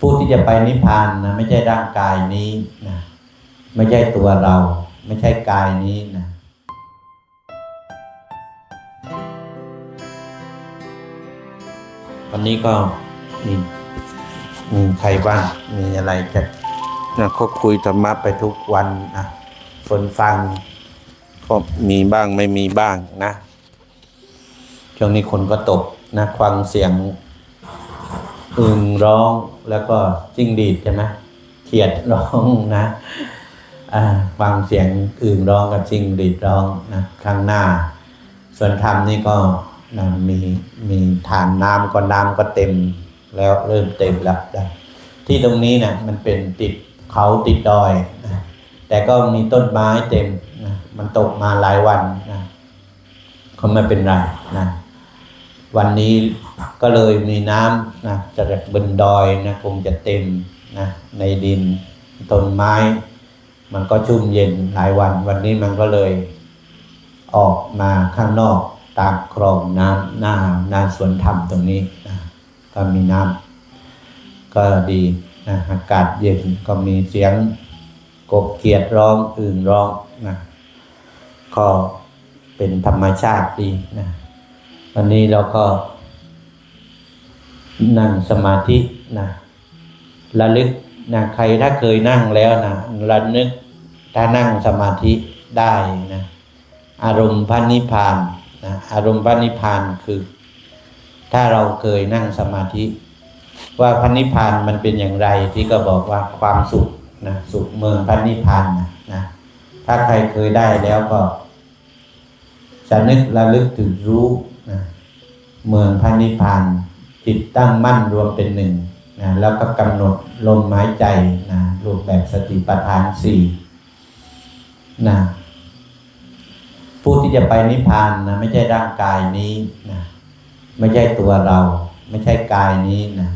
ผู้ที่จะไปนิพพานนะไม่ใช่ร่างกายนี้นะไม่ใช่ตัวเรา ไม่ใช่กายนี้นะวันนี้ก็มีมีใครบ้างมีอะไรจะนะก็คุยธรรมะไปทุกวันนะคนฟังก็มีบ้างไม่มีบ้างนะช่วงนี้คนก็ตกนะฟังเสียง อึงร้องแล้วก็จิ้งดีดใช่ไหมเขียดร้องนะฟังเสียงอึงร้องกับจิ้งดีดร้องนะข้างหน้า ส่วนธรรมนี่ก็นะมีมีฐานน้ำก็น้ำก็เต็ม แล้วเริ่มเต็มแล้วนะที่ตรงนี้นะมันเป็นติดเขาติดดอยนะแต่ก็มีต้นไม้เต็มนะมันตกมาหลายวันนะก็ไม่เป็นไรนะ วันนี้ก็เลยมีน้ำนะจากบนดอยนะคงจะเต็มนะในดินต้นไม้ มันก็ชุ่มเย็นหลายวัน วันนี้มันก็เลยออกมาข้างนอกตามคลองน้ำหน้าหน้าสวนธรรมตรงนี้นะก็มีน้ำก็ดีนะอากาศเย็นก็มีเสียงกบเขียดร้องอื่นร้องนะก็เป็นธรรมชาติดีนะ วันนี้เราก็ นั่งสมาธินะระลึกนะใครถ้าเคยนั่งแล้วนะระลึกถ้านั่งสมาธิได้นะอารมณ์พระนิพพานนะอารมณ์พระนิพพานคือ ถ้าเราเคยนั่งสมาธิ ว่าพระนิพพานมันเป็นอย่างไรที่ก็บอกว่าความสุขนะสุขเมืองพระนิพพานนะนะถ้าใครเคยได้แล้วก็จะนึกระลึกถึงรู้ เมืองพระนิพพานจิตตั้งมั่นรวมเป็นหนึ่งนะแล้วก็กำหนดลมหายใจนะรูปแบบสติปัฏฐานสี่นะผู้ที่จะไปนิพพานนะไม่ใช่ร่างกายนี้นะไม่ใช่ตัวเรา ไม่ใช่กายนี้นะ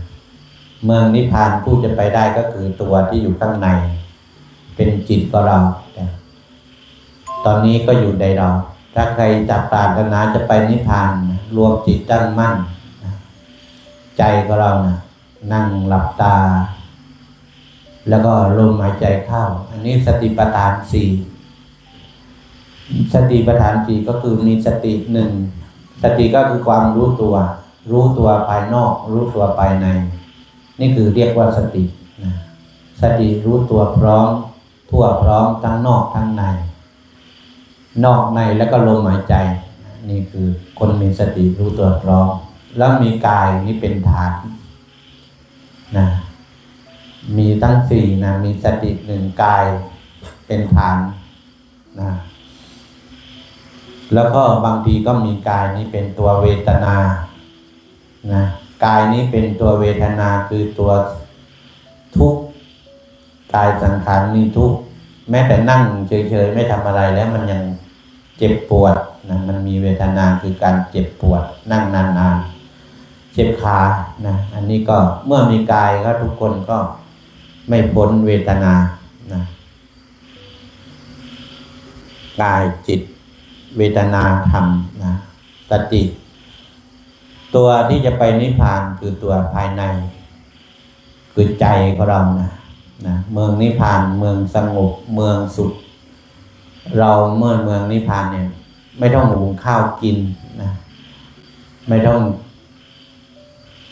เมืองนิพพานผู้จะไปได้ก็คือตัวที่อยู่ข้างใน เป็นจิตของเรา ตอนนี้ก็อยู่ในเรา ถ้าใครจับปรารถนาจะไปนิพพานนะ รวมจิตตั้งมั่น ใจของเรานะนั่งหลับตา แล้วก็ลมหายใจเข้า อันนี้สติปัฏฐานสี่สติปัฏฐานสี่ก็คือมีสติหนึ่งสติก็คือความรู้ตัว รู้ตัวภายนอก รู้ตัวภายใน นี่คือเรียกว่าสตินะสติรู้ตัวพร้อม ทั่วพร้อมทั้งนอกทั้งใน นอกในแล้วก็ลมหายใจ นี่คือคนมีสติรู้ตัวพร้อมแล้วมีกายนี่เป็นฐานนะมีทั้งสี่นะมีสติหนึ่งกายเป็นฐานนะแล้วก็บางทีก็มีกายนี้เป็นตัวเวทนานะกายนี้เป็นตัวเวทนาคือตัวทุกกายสังขารมีทุกแม้แต่นั่งเฉยๆไม่ทำอะไรแล้วมันยังเจ็บปวด นะมันมีเวทนาคือการเจ็บปวดนั่งนานๆ เจ็บขานะอันนี้ก็เมื่อมีกายก็ทุกคนก็ไม่พ้นเวทนานะกายจิตเวทนาธรรมนะสติ ตัวที่จะไปนิพพานคือตัวภายใน คือใจของเรานะนะเมืองนิพพานเมืองสงบเมืองสุข เราเมื่อเมืองนิพพานเนี่ย ไม่ต้องหุงข้าวกินนะไม่ต้อง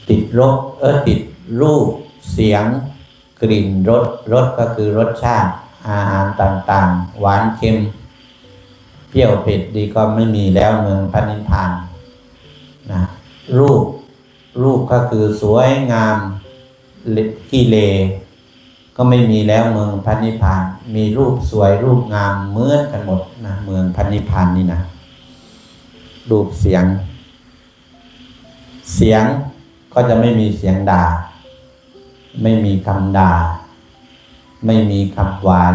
ติดรสเออติดรูปเสียง กลิ่นรสรสก็คือรสชาติอาหารต่างๆ หวานเค็ม เปรี้ยวเผ็ดดีก็ไม่มีแล้วเมืองพระนิพพานนะรูปรูปก็คือสวยงามกิเลก็ไม่มีแล้วเมืองพระนิพาน มีรูปสวยรูปงามเหมือนกันหมดนะเมืองพระนิพานนี่นะ รูปเสียง เสียงก็จะไม่มีเสียงด่า ไม่มีคำด่า ไม่มีคำหวาน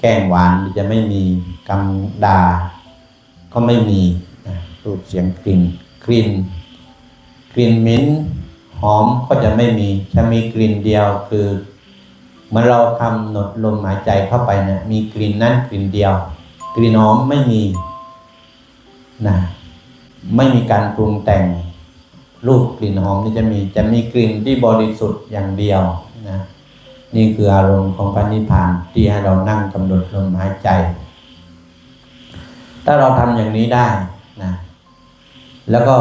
แกล้งหวานจะไม่มีคำด่า ก็ไม่มีรูปเสียงกลิ่นกลิ่นกลิ่นเหมิ้นหอมก็จะไม่มีจะมีกลิ่นเดียวคือเมื่อเรากำหนดลมหายใจเข้าไปเนะมีกลิ่นนั้นกลิ่นเดียว กลิ่นหอมไม่มี นะไม่มีการปรุงแต่งรูปกลิ่นหอมนี่จะมีจะมีกลิ่นที่บริสุทธิ์อย่างเดียวนะนี่คืออารมณ์ของพระนิพพานที่ให้เรานั่งกำหนดลมหายใจ ถ้าเราทำอย่างนี้ได้นะแล้วก็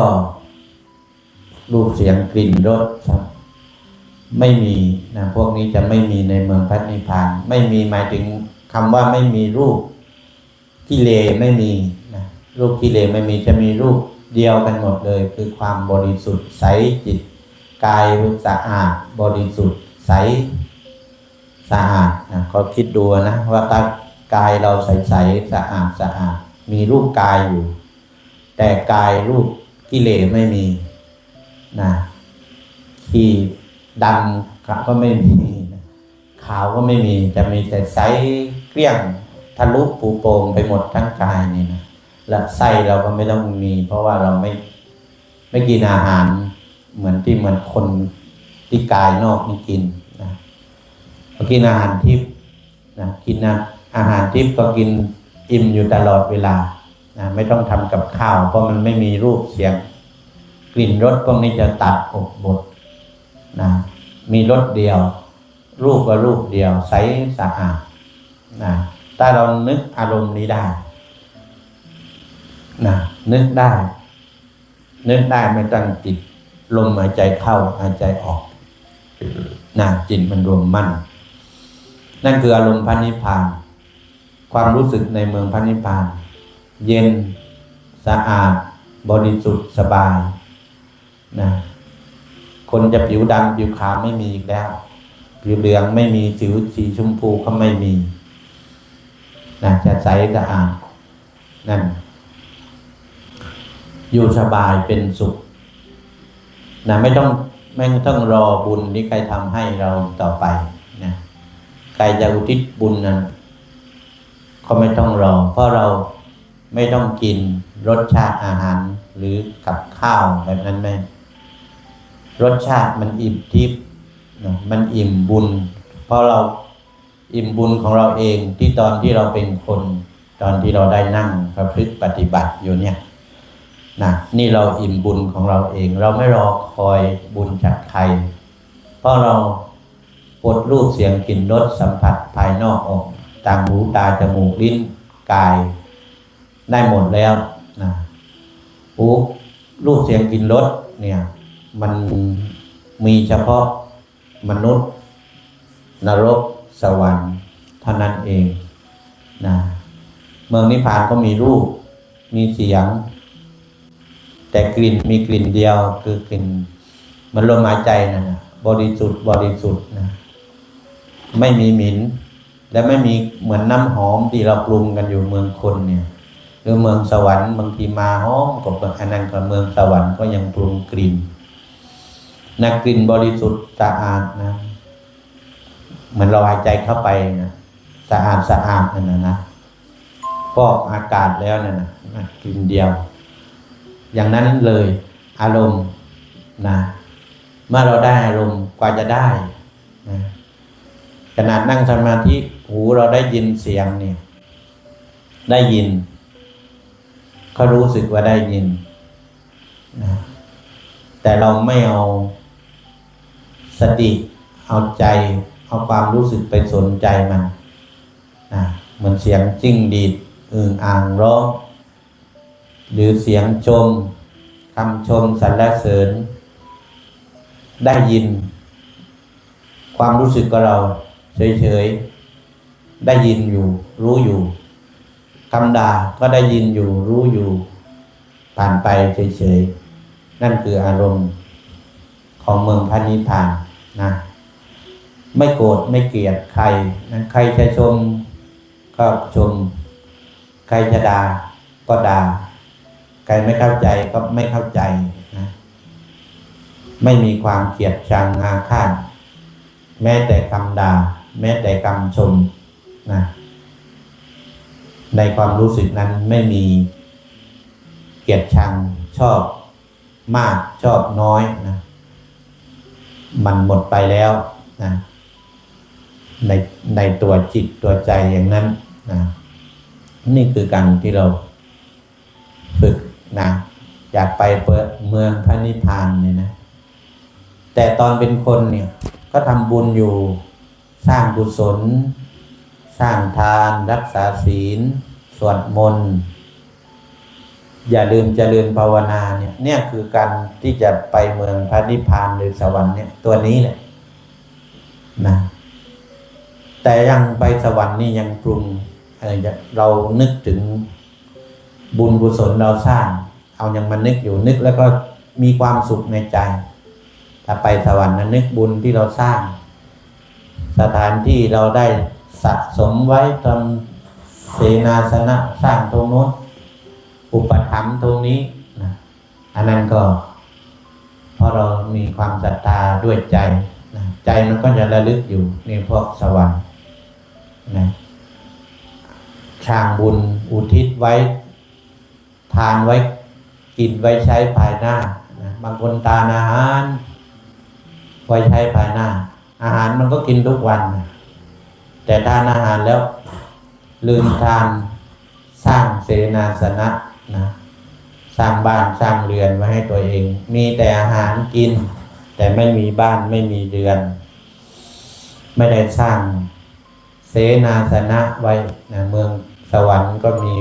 รูปเสียงกลิ่นรสไม่มีนะพวกนี้จะไม่มีในเมืองพระนิพพาน ไม่มีหมายถึงคำว่าไม่มีรูปกิเลไม่มี รูปกิเลสไม่มีจะมีรูปเดียวกันหมดเลย คือความบริสุทธิ์ใสจิตกายสะอาดบริสุทธิ์ใสสะอาดนะก็คิดดูนะว่าตากายเราใสใสสะอาดสะอาดมีรูปกายอยู่ แต่กายรูปกิเลสไม่มีนะที่ดำก็ไม่มีขาวก็ไม่มีจะมีแต่ใสเกลี้ยงทะลุปูโปร่งไปหมดทั้งกายนี่นะ และไส้เราก็ไม่ต้องมี เพราะว่าเราไม่ไม่กินอาหาร เหมือนที่เหมือนคนที่กายนอกนี่กินนะเรากินอาหารทิพย์นะกินนะอาหารทิพย์ก็กินอิ่มอยู่ตลอดเวลานะไม่ต้องทำกับข้าว เพราะมันไม่มีรูปเสียง กลิ่นรสพวกนี้จะตัดออกหมดนะมีรสเดียว รูปก็รูปเดียวใสสะอาดนะถ้าเรานึกอารมณ์นี้ได้ นะนึกได้ นึกได้ไม่ตั้งจิต ลมหายใจเข้าหายใจออกนะจิตมันรวมมั่น นั่นคืออารมณ์พระนิพาน ความรู้สึกในเมืองพระนิพพาน เย็นสะอาด บริสุทธิ์สบายนะคนจะผิวดำผิวขาวไม่มีอีกแล้ว ผิวเหลืองไม่มีสิวสีชมพูก็ไม่มีนะจะใสสะอาดนั่น อยู่สบายเป็นสุขนะไม่ต้องไม่ต้องรอบุญที่ใครทำให้เราต่อไปนะใครจะอุทิศบุญนั้นก็ไม่ต้องรอ เพราะเราไม่ต้องกินรสชาติอาหารหรือกับข้าวแบบนั้นไหมรสชาติมันอิ่มทิพย์นะมันอิ่มบุญ เพราะเราอิ่มบุญของเราเองที่ตอนที่เราเป็นคน ตอนที่เราได้นั่งประพฤติปฏิบัติอยู่เนี่ย นะนี่เราอิ่มบุญของเราเอง เราไม่รอคอยบุญจากใคร เพราะเราปลดรูปเสียงกลิ่นรสสัมผัสภายนอกออกตางหูตาจมูกลิ้นกาย ได้หมดแล้วนะหูรูปเสียงกลิ่นรสเนี่ย มันมีเฉพาะมนุษย์ นรกสวรรค์เท่านั้นเองนะเมืองนิพพานก็มีรูป มีเสียง แต่กลิ่นมีกลิ่นเดียวคือกลิ่นมันลมหายใจนะบริสุทธิ์บริสุทธิ์นะไม่มีหมินและไม่มีเหมือนน้ำหอมที่เราปรุงกันอยู่เมืองคนเนี่ยหรือเมืองสวรรค์บางทีมาหอมกับอันนั้นกับเมืองสวรรค์ก็ยังปรุงกลิ่นนะกลิ่นบริสุทธิ์สะอาดนะเหมือนเราหายใจเข้าไปนะสะอาดสะอาดนั่นนะนะฟอกอากาศแล้วนั่นนะนะกลิ่นเดียว อย่างนั้นเลยอารมณ์นะเมื่อเราได้อารมณ์กว่าจะได้นะขนาดนั่งสมาธิหูเราได้ยินเสียงเนี่ย ได้ยินก็รู้สึกว่าได้ยินนะแต่เราไม่เอาสติเอาใจเอาความรู้สึกไปสนใจมันนะเหมือนเสียงจิ้งดีดอึ่งอ่างร้อง หรือเสียงชมคำชมสรรเสริญ ได้ยิน ความรู้สึกของเรา เฉยๆ ได้ยินอยู่ รู้อยู่คำด่าก็ได้ยินอยู่ รู้อยู่ ผ่านไปเฉยๆ นั่นคืออารมณ์ของเมืองพระนิพานนะ ไม่โกรธไม่เกลียดใครนะใครจะชมก็ชม ใครจะด่าก็ด่า ใครไม่เข้าใจก็ไม่เข้าใจนะไม่มีความเกลียดชังอาฆาตแม้แต่คำด่า แม้แต่คำชมนะในความรู้สึกนั้นไม่มีเกลียดชังชอบมากชอบน้อยนะมันหมดไปแล้วนะในในตัวจิตตัวใจอย่างนั้นนะนี่คือการที่เราฝึก นะอยากไปเปิดเมืองพระนิพพานเนี่ยนะ แต่ตอนเป็นคนเนี่ย ก็ทำบุญอยู่สร้างกุศล สร้างทานรักษาศีล สวดมนต์อย่าลืมเจริญภาวนาเนี่ย เนี่ยคือการที่จะไปเมืองพระนิพพานหรือสวรรค์เนี่ยตัวนี้แหละนะแต่ยังไปสวรรค์นี่ยังปรุงอะไรจะเรานึกถึงบุญกุศลเราสร้าง เอายังมานึกอยู่นึกแล้วก็มีความสุขในใจ ถ้าไปสวรรค์นะนึกบุญที่เราสร้าง สถานที่เราได้สะสมไว้ทำเสนาสนะสร้างตรงโน้นอุปถัมภ์ตรงนี้นะอันนั้นก็เพราะเรามีความศรัทธาด้วยใจนะใจมันก็จะระลึกอยู่ในพวกสวรรค์นะช่างบุญอุทิศไว้ ทานไว้ กินไว้ใช้ภายหน้านะบางคนทานอาหารไว้ใช้ภายหน้า อาหารมันก็กินทุกวัน แต่ทานอาหารแล้ว ลืมทานสร้างเสนาสนะนะสร้างบ้านสร้างเรือนไว้ให้ตัวเอง มีแต่อาหารกิน แต่ไม่มีบ้านไม่มีเรือน ไม่ได้สร้างเสนาสนะไว้นะเมืองสวรรค์ก็มี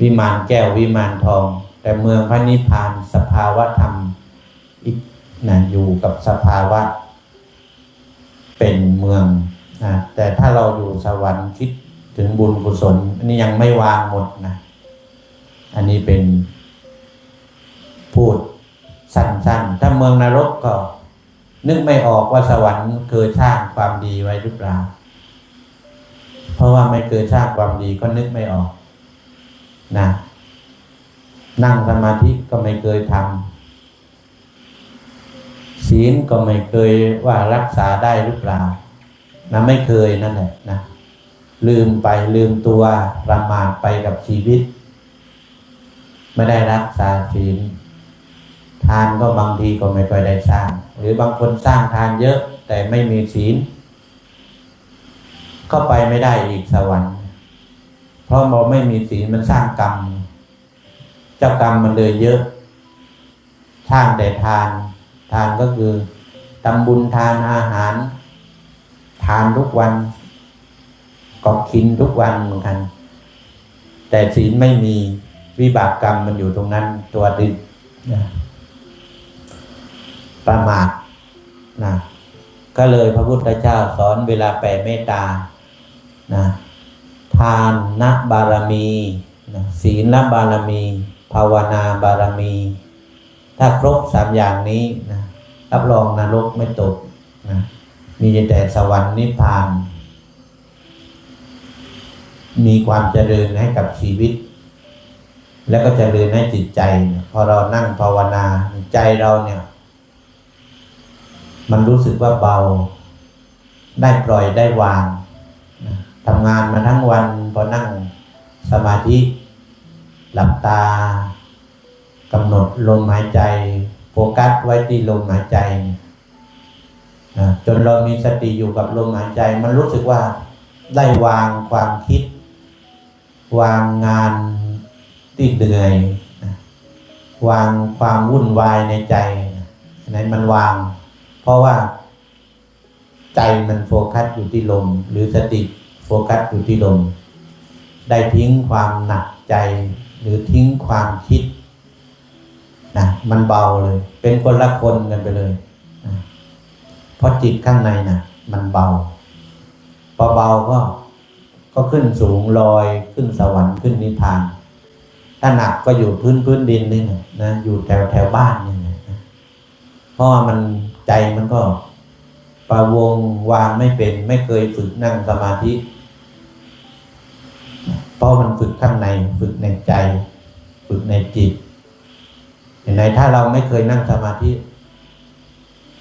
วิมานแก้ววิมานทอง แต่เมืองพระนิพพานสภาวะธรรมอีกนะอยู่กับสภาวะ เป็นเมืองนะแต่ถ้าเราอยู่สวรรค์คิดถึงบุญกุศลอันนี้ยังไม่วางหมดนะอันนี้เป็นพูดสั้นๆ ถ้าเมืองนรกก็ นึกไม่ออกว่าสวรรค์เคยสร้างความดีไว้หรือเปล่า เพราะว่าไม่เคยสร้างความดีก็นึกไม่ออก นะนั่งสมาธิก็ไม่เคยทำศีลก็ไม่เคยว่ารักษาได้หรือเปล่านะไม่เคยนั่นแหละนะลืมไปลืมตัวประมาทไปกับชีวิต ไม่ได้รักษาศีลทานก็บางทีก็ไม่ค่อยได้สร้าง หรือบางคนสร้างทานเยอะแต่ไม่มีศีลก็ไปไม่ได้อีกสวรรค์ ราะเราไม่มีศีลมันสร้างกรรม เจ้ากรรมมันเลยเยอะสร้างแต่ทาน ทานก็คือทำบุญทานอาหาร ทานทุกวันก็กินทุกวันเหมือนกัน แต่ศีลไม่มีวิบากกรรมมันอยู่ตรงนั้นตัวดินประมาทนะก็เลยพระพุทธเจ้าสอนเวลาแผ่เมตตานะ ทานนะบารมีนะศีลบารมี ภาวนาบารมี ถ้าครบสามอย่างนี้นะรับรองนรกไม่ตกนะมีแต่สวรรค์นิพพาน มีความเจริญให้กับชีวิต แล้วก็เจริญให้จิตใจพอเรานั่งภาวนาใจเราเนี่ย มันรู้สึกว่าเบา ได้ปล่อยได้วาง ทำงานมาทั้งวันพอนั่งสมาธิ หลับตากำหนดลมหายใจ โฟกัสไว้ที่ลมหายใจนะจนเรามีสติอยู่กับลมหายใจ มันรู้สึกว่าได้วางความคิด วางงานที่เหนื่อยวางความวุ่นวายในใจนั้นมันวาง เพราะว่าใจมันโฟกัสอยู่ที่ลมหรือสติ ฟกัสอยู่ที่ลม ได้ทิ้งความหนักใจ หรือทิ้งความคิดนะมันเบาเลย เป็นคนละคนกันไปเลยนะเพราะจิตข้างในนะมันเบา พอเบาก็ก็ขึ้นสูงลอยขึ้นสวรรค์ขึ้นนิพพาน ถ้าหนักก็อยู่พื้นพื้นดินนี่นะนะอยู่แถวแถวบ้านนี่นะเพราะว่ามันใจมันก็ประวงวางไม่เป็น ไม่เคยฝึกนั่งสมาธิ ราะมันฝึกข้างในฝึกในใจ ฝึกในจิตเห็นไหมถ้าเราไม่เคยนั่งสมาธิ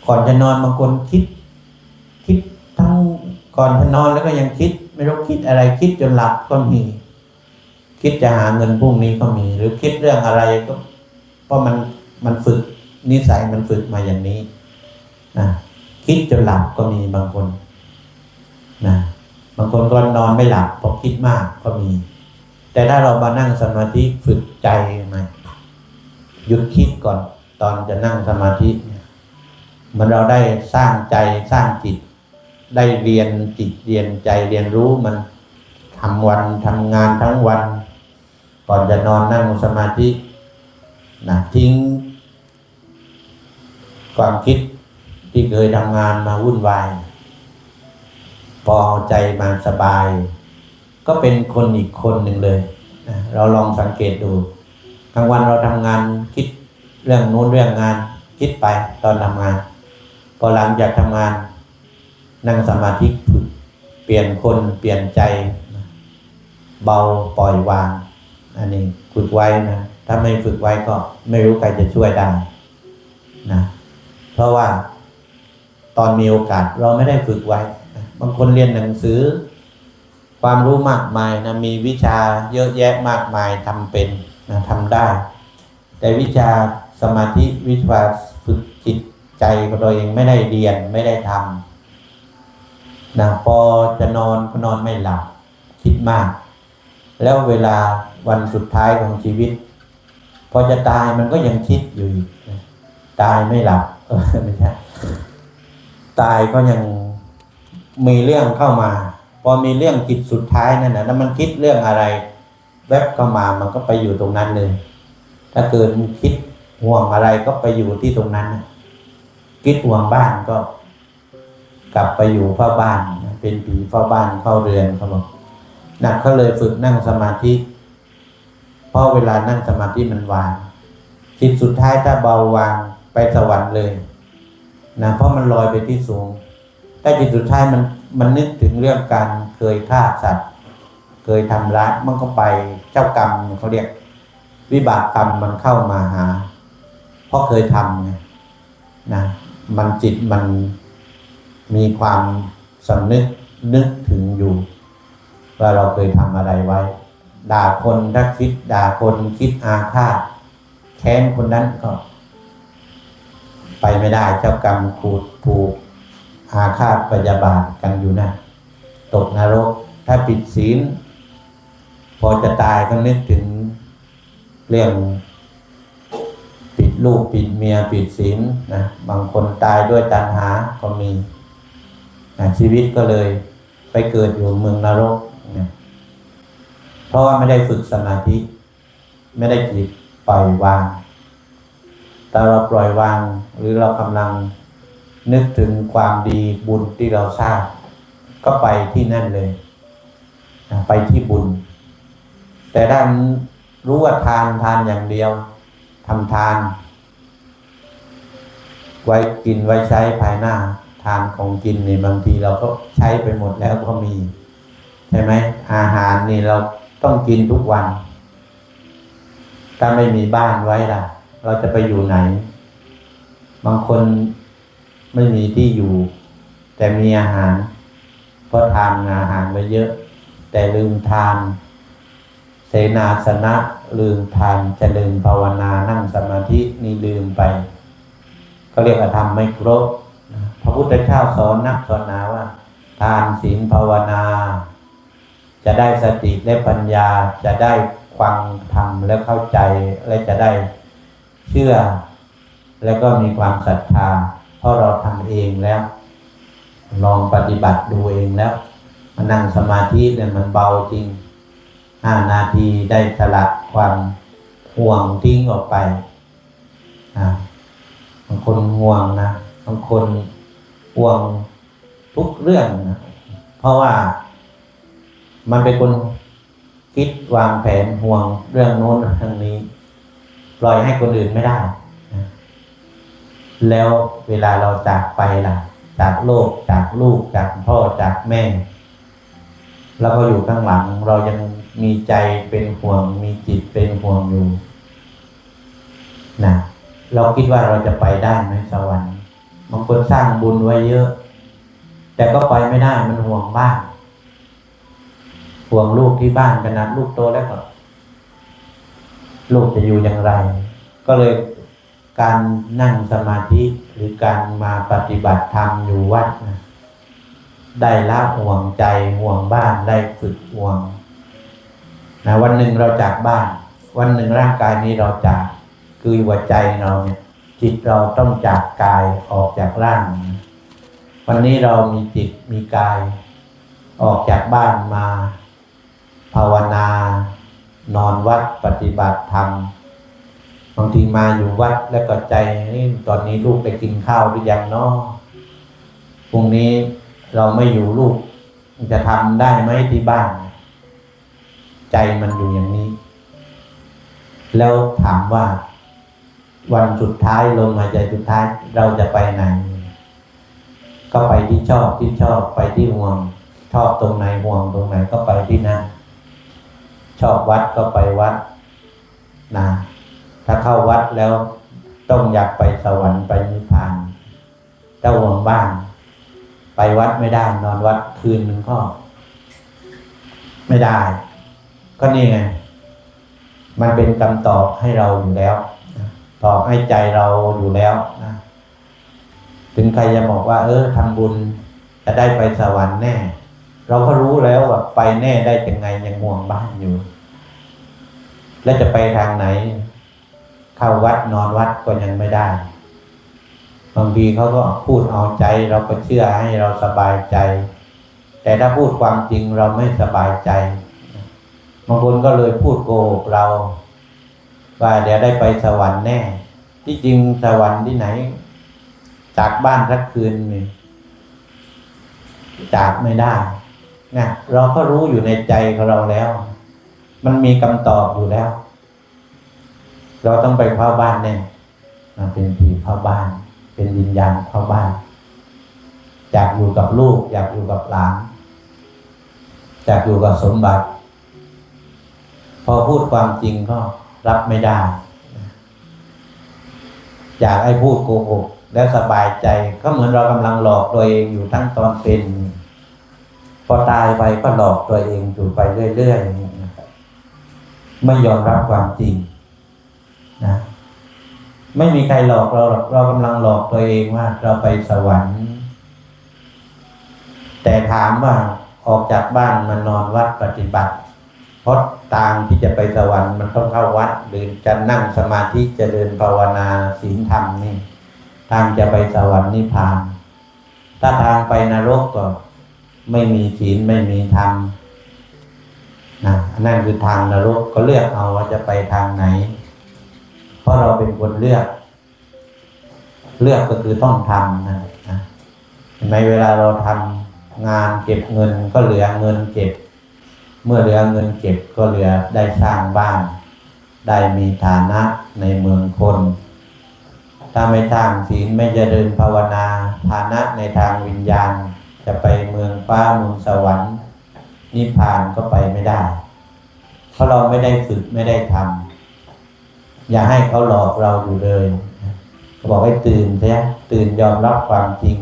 ก่อนจะนอนบางคนคิด คิดทั้งก่อนจะนอนแล้วก็ยังคิด ไม่รู้คิดอะไรคิดจนหลับก็มี คิดจะหาเงินพรุ่งนี้ก็มี หรือคิดเรื่องอะไรก็เพราะมันมันฝึกนิสัยมันฝึกมาอย่างนี้นะคิดจนหลับก็มีบางคนนะบางคนก็นอนไม่หลับเพราะคิดมากก็มี แต่ถ้าเรามานั่งสมาธิฝึกใจไหมหยุดคิดก่อน ตอนจะนั่งสมาธิเนี่ยมันเราได้สร้างใจสร้างจิต ได้เรียนจิตเรียนใจเรียนรู้มันทำวันทำงานทั้งวัน ก่อนจะนอนนั่งสมาธินะทิ้ง ความคิดที่เคยทำงานมาวุ่นวาย พอใจมาสบาย ก็เป็นคนอีกคนหนึ่งเลยนะเราลองสังเกตดูกลางวันเราทำงานคิดเรื่องนู้นเรื่องงานคิดไปตอนทำงานพอหลังจากทำงาน นั่งสมาธิฝึกเปลี่ยนคนเปลี่ยนใจ เบาปล่อยวาง อันนี้ฝึกไว้นะถ้าไม่ฝึกไว้ก็ไม่รู้ใครจะช่วยได้นะเพราะว่าตอนมีโอกาสเราไม่ได้ฝึกไว้ บางคนเรียนหนังสือ ความรู้มากมายนะมีวิชาเยอะแยะมากมายทำเป็นนะทำได้ แต่วิชาสมาธิวิชาฝึกจิตใจของเราเองไม่ได้เรียนไม่ได้ทำนะพอจะนอนก็นอนไม่หลับคิดมาก แล้วเวลาวันสุดท้ายของชีวิต พอจะตายมันก็ยังคิดอยู่อีกตายไม่หลับเออไม่ใช่ตายก็ยังมีเรื่องเข้ามา พอมีเรื่องจิตสุดท้ายนั่นนะแล้วมันคิดเรื่องอะไร แวบเข้ามามันก็ไปอยู่ตรงนั้นเลย ถ้าเกิดมันคิดห่วงอะไรก็ไปอยู่ที่ตรงนั้น คิดห่วงบ้านก็ กลับไปอยู่เฝ้าบ้าน เป็นผีเฝ้าบ้านเฝ้าเรือนเขาบอกหนักก็เลยฝึกนั่งสมาธิเพราะเวลานั่งสมาธิมันวางจิตสุดท้ายถ้าเบาวางไปสวรรค์เลยนะเพราะมันลอยไปที่สูงถ้าจิตสุดท้ายมัน มันนึกถึงเรื่องการเคยฆ่าสัตว์ เคยทำร้ายมันก็ไปเจ้ากรรมเขาเรียก วิบากกรรมมันเข้ามาหา เพราะเคยทำไงนะมันจิตมันมีความสำนึกนึกถึงอยู่ ว่าเราเคยทำอะไรไว้ ด่าคนถ้าคิดด่าคนคิดอาฆาตแค้นคนนั้นก็ ไปไม่ได้เจ้ากรรมขูดผูก อาฆาตพยาบาทกันอยู่นะ ตกนรก ถ้าปิดศีล พอจะตายก็นึกถึงเรื่องปิดลูกปิดเมียปิดศีลนะบางคนตายด้วยตัณหาก็มีนะชีวิตก็เลยไปเกิดอยู่เมืองนรกนะเพราะว่าไม่ได้ฝึกสมาธิ ไม่ได้จิตปล่อยวาง แต่เราปล่อยวางหรือเรากำลัง นึกถึงความดีบุญที่เราสร้าง ก็ไปที่นั่นเลย ไปที่บุญ แต่ด้านรู้ว่าทานทานอย่างเดียวทำทาน ไว้กินไว้ใช้ภายหน้า ทานของกินนี่บางทีเราก็ใช้ไปหมดแล้วก็มี ใช่ไหมอาหารนี่เราต้องกินทุกวัน ถ้าไม่มีบ้านไว้ล่ะ เราจะไปอยู่ไหน บางคน ไม่มีที่อยู่ แต่มีอาหารเพราะทานอาหารไปเยอะ แต่ลืมทาน เสนาสนะลืมทานจะลืมภาวนานั่งสมาธินี่ลืมไปก็เรียกว่าทำไม่ครบพระพุทธเจ้าสอนนักสอนหนาว่า ทานศีลภาวนา จะได้สติได้ปัญญาจะได้ฟังธรรมและเข้าใจและจะได้เชื่อ แล้วก็มีความศรัทธา เพราะเราทำเองแล้ว ลองปฏิบัติดูเองแล้วมานั่งสมาธิเนี่ยมันเบาจริงห้านาทีได้สละความห่วงทิ้งออกไปนะบางคนห่วงนะบางคนห่วงทุกเรื่องนะเพราะว่ามันเป็นคนคิดวางแผนห่วงเรื่องโน้นเรื่องนี้ ปล่อยให้คนอื่นไม่ได้ แล้วเวลาเราจากไปล่ะ จากโลกจากลูกจากพ่อจากแม่ แล้วก็อยู่ข้างหลังเรายังมีใจเป็นห่วง มีจิตเป็นห่วงอยู่นะเราคิดว่าเราจะไปได้ไหมสวรรค์บางคนสร้างบุญไว้เยอะ แต่ก็ไปไม่ได้มันห่วงบ้านห่วงลูกที่บ้านขนาดลูกโตแล้วก็ลูกจะอยู่อย่างไร ก็เลย การนั่งสมาธิหรือการมาปฏิบัติธรรมอยู่วัดนะได้ละห่วงใจห่วงบ้านได้ฝึกห่วงนะวันหนึ่งเราจากบ้าน วันหนึ่งร่างกายนี้เราจากคือหัวใจเราเนี่ยจิตเราต้องจากกายออกจากร่าง วันนี้เรามีจิตมีกาย ออกจากบ้านมา ภาวนา นอนวัดปฏิบัติธรรม บางทีมาอยู่วัดแล้วก็ใจนี่ตอนนี้ลูกไปกินข้าวหรือยังเนาะพรุ่งนี้เราไม่อยู่ลูกจะทำได้ไหมที่บ้าน ใจมันอยู่อย่างนี้ แล้วถามว่า วันสุดท้ายลมหายใจสุดท้ายเราจะไปไหน ก็ไปที่ชอบที่ชอบไปที่ห่วง ชอบตรงไหนห่วงตรงไหนก็ไปที่นั่นชอบวัดก็ไปวัดนะ ถ้าเข้าวัดแล้วต้องอยากไปสวรรค์ไปนิพพานถ้าห่วงบ้าน ไปวัดไม่ได้ นอนวัดคืนหนึ่งก็ ไม่ได้ ก็นี่ไง มันเป็นคำตอบให้เราอยู่แล้วตอบให้ใจเราอยู่แล้วนะถึงใครจะบอกว่า เออทำบุญจะได้ไปสวรรค์แน่ เราก็รู้แล้วว่าไปแน่ได้ยังไงยังห่วงบ้านอยู่ แล้วจะไปทางไหน เข้าวัดนอนวัดก็ยังไม่ได้ บางทีเขาก็พูดเอาใจ เราก็เชื่อให้เราสบายใจ แต่ถ้าพูดความจริงเราไม่สบายใจ บางคนก็เลยพูดโกหกเราว่าเดี๋ยวได้ไปสวรรค์แน่ ที่จริงสวรรค์ที่ไหน จากบ้านสักคืนนี่จากไม่ได้นะเราก็รู้อยู่ในใจของเราแล้ว มันมีคำตอบอยู่แล้ว เราต้องไปเข้าบ้านแน่นเป็นผีเข้าบ้าน เป็นวิญญาณเข้าบ้าน อยากอยู่กับลูก อยากอยู่กับหลานอยากอยู่กับสมบัติ พอพูดความจริงก็รับไม่ได้ อยากให้พูดโกหกและสบายใจก็เหมือนเรากำลังหลอกตัวเองอยู่ทั้งตอนเป็น พอตายไปก็หลอกตัวเองอยู่ไปเรื่อยๆไม่ยอมรับความจริง นะไม่มีใครหลอกเราหรอกเรากำลังหลอกตัวเองว่า เราไปสวรรค์ แต่ถามว่าออกจากบ้านมานอนวัดปฏิบัติเพราะทางที่จะไปสวรรค์มันต้องเข้าวัด หรือจะนั่งสมาธิจเจริญภาวนาศีลธรรมนี่ทางจะไปสวรรค์นิพพาน ถ้าทางไปนรกก็ไม่มีศีลไม่มีธรรมนะนั่นคือทางนรกก็เลือกเอาว่าจะไปทางไหน เพราะเราเป็นคนเลือก เลือกก็คือต้องทำนะนะเห็นไหมเวลาเราทำงานเก็บเงินก็เหลือเงินเก็บ เมื่อเหลือเงินเก็บก็เหลือได้สร้างบ้าน ได้มีฐานะในเมืองคน ถ้าไม่ทางศีลไม่เจริญภาวนา ฐานะในทางวิญญาณ จะไปเมืองฟ้าเมืองสวรรค์นิพพานก็ไปไม่ได้ เพราะเราไม่ได้ฝึกไม่ได้ทำ อย่าให้เขาหลอกเราอยู่เลยเขาบอกให้ตื่นเสียตื่นยอมรับความจริง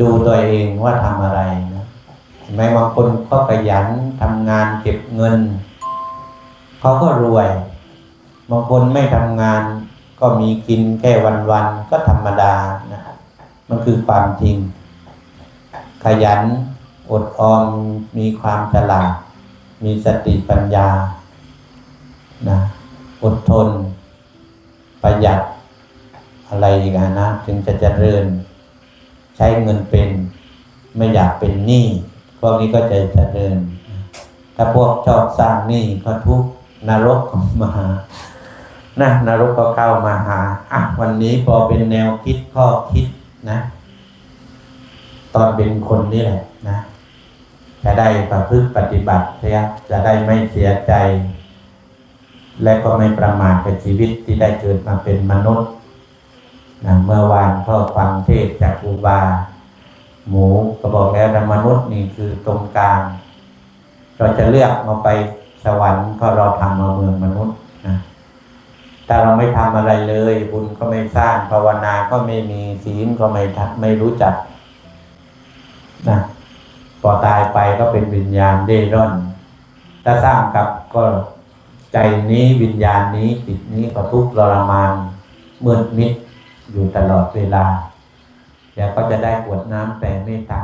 ดูตัวเองว่าทำอะไรนะเห็นไหมบางคนก็ขยันทำงานเก็บเงินเขาก็รวย บางคนไม่ทำงาน ก็มีกินแค่วันๆก็ธรรมดานะมันคือความจริง ขยันอดออมมีความฉลาดมีสติปัญญานะ อดทน ประหยัดอะไรอีกนะถึงจะเจริญ ใช้เงินเป็นไม่อยากเป็นหนี้พวกนี้ก็จะเจริญ ถ้าพวกชอบสร้างหนี้ก็ทุกนรกมาหานะนรกก็เข้ามาหาอะวันนี้พอเป็นแนวคิดข้อคิดนะ ตอนเป็นคนนี่แหละนะ จะได้ประพฤติปฏิบัติเสียจะได้ไม่เสียใจ และก็ไม่ประมาทกับชีวิตที่ได้เกิดมาเป็นมนุษย์นะเมื่อวานก็ฟังเทศจากครูบาหมูก็บอกแล้วนะมนุษย์นี่คือตรงกลาง เราจะเลือกมาไปสวรรค์ก็เราทำมาเมืองมนุษย์นะถ้าเราไม่ทำอะไรเลย บุญก็ไม่สร้างภาวนาก็ไม่มีศีลก็ไม่ไม่รู้จักนะพอตายไปก็เป็นวิญญาณเร่ร่อนถ้าสร้างกับก็ ใจนี้วิญญาณนี้จิตนี้ก็ทุกข์ทรมานมืดมิดอยู่ตลอดเวลา แล้วก็จะได้กวดน้ำแผ่เมตตา